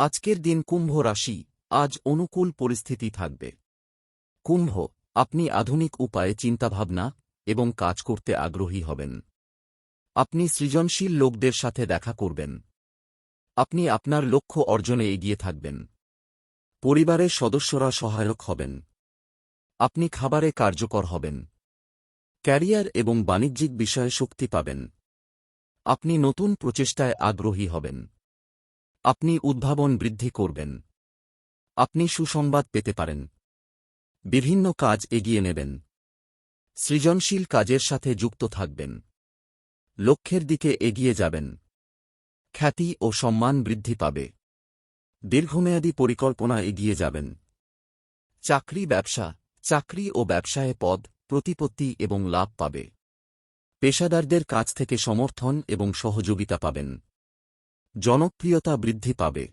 আজকের দিন কুম্ভ রাশি, আজ অনুকূল পরিস্থিতি থাকবে। কুম্ভ, আপনি আধুনিক উপায়ে চিন্তাভাবনা এবং কাজ করতে আগ্রহী হবেন। আপনি সৃজনশীল লোকদের সাথে দেখা করবেন। আপনি আপনার লক্ষ্য অর্জনে এগিয়ে থাকবেন। পরিবারের সদস্যরা সহায়ক হবেন। আপনি খাবারে কার্যকর হবেন। ক্যারিয়ার এবং বাণিজ্যিক বিষয়ে শক্তি পাবেন। আপনি নতুন প্রচেষ্টায় আগ্রহী হবেন। আপনি উদ্ভাবন বৃদ্ধি করবেন। আপনি সুসংবাদ পেতে পারেন। বিভিন্ন কাজ এগিয়ে নেবেন। সৃজনশীল কাজের সাথে যুক্ত থাকবেন। লক্ষ্যের দিকে এগিয়ে যাবেন। খ্যাতি ও সম্মান বৃদ্ধি পাবে। দীর্ঘমেয়াদী পরিকল্পনা এগিয়ে যাবেন। চাকরি ব্যবসা, চাকরি ও ব্যবসায়ে পদ, প্রতিপত্তি এবং লাভ পাবে। পেশাদারদের কাছ থেকে সমর্থন এবং সহযোগিতা পাবেন। জনপ্রিয়তা বৃদ্ধি পাবে।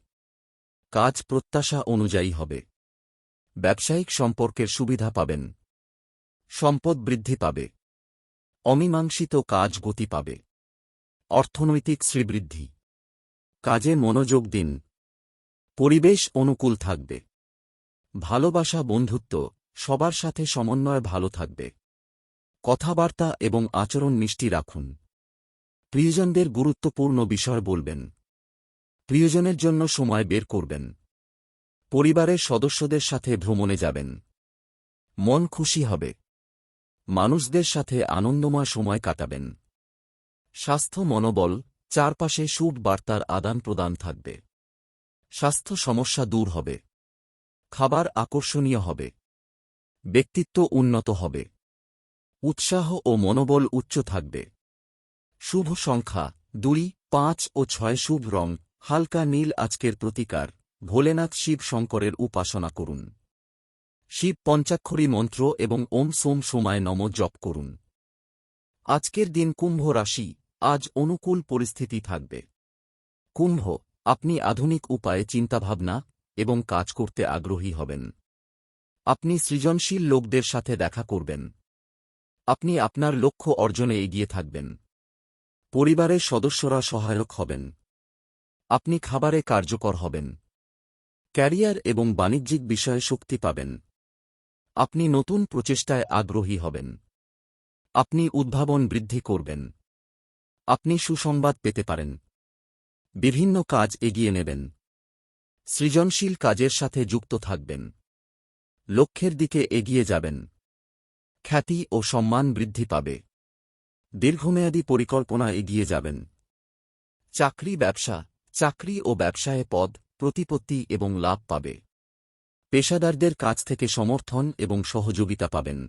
কাজ প্রত্যাশা অনুযায়ী হবে। ব্যবসায়িক সম্পর্কের সুবিধা পাবেন। সম্পদ বৃদ্ধি পাবে। অমীমাংসিত কাজ গতি পাবে। অর্থনৈতিক শ্রীবৃদ্ধি। কাজে মনোযোগ দিন। পরিবেশ অনুকূল থাকবে। ভালোবাসা, বন্ধুত্ব, সবার সাথে সমন্বয় ভালো থাকবে। কথাবার্তা এবং আচরণ মিষ্টি রাখুন। প্রিয়জনদের গুরুত্বপূর্ণ বিষয় বলবেন। প্রিয়জনের জন্য সময় বের করবেন। পরিবারের সদস্যদের সাথে ভ্রমণে যাবেন। মন খুশি হবে। মানুষদের সাথে আনন্দময় সময় কাটাবেন। স্বাস্থ্য মনোবল, চারপাশে শুভ বার্তার আদান প্রদান থাকবে। স্বাস্থ্য সমস্যা দূর হবে। খাবার আকর্ষণীয় হবে। ব্যক্তিত্ব উন্নত হবে। উৎসাহ ও মনোবল উচ্চ থাকবে। শুভ সংখ্যা দুই, পাঁচ ও ছয় শুভ রং হালকা নীল আজকের প্রতিকার, ভোলেনাথ শিব শঙ্করের উপাসনা করুন। শিব পঞ্চাক্ষরী মন্ত্র এবং ওম সোম সোমায় নম জপ করুন। আজকের দিন কুম্ভ রাশি, আজ অনুকূল পরিস্থিতি থাকবে। কুম্ভ, আপনি আধুনিক উপায়ে চিন্তাভাবনা এবং কাজ করতে আগ্রহী হবেন। আপনি সৃজনশীল লোকদের সাথে দেখা করবেন। আপনি আপনার লক্ষ্য অর্জনে এগিয়ে থাকবেন। পরিবারের সদস্যরা সহায়ক হবেন। আপনি খাবারে কার্যকর হবেন। ক্যারিয়ার এবং বাণিজ্যিক বিষয়ে শক্তি পাবেন। আপনি নতুন প্রচেষ্টায় আগ্রহী হবেন। আপনি উদ্ভাবন বৃদ্ধি করবেন। আপনি সুসংবাদ পেতে পারেন। বিভিন্ন কাজ এগিয়ে নেবেন। সৃজনশীল কাজের সাথে যুক্ত থাকবেন। লক্ষ্যের দিকে এগিয়ে যাবেন। খ্যাতি ও সম্মান বৃদ্ধি পাবে। দীর্ঘমেয়াদী পরিকল্পনা এগিয়ে যাবেন। চাকরি, ব্যবসা চাকরি ও ব্যবসায়ে পদ, প্রতিপত্তি এবং লাভ পাবে। পেশাদারদের কাছ থেকে সমর্থন এবং সহযোগিতা পাবেন।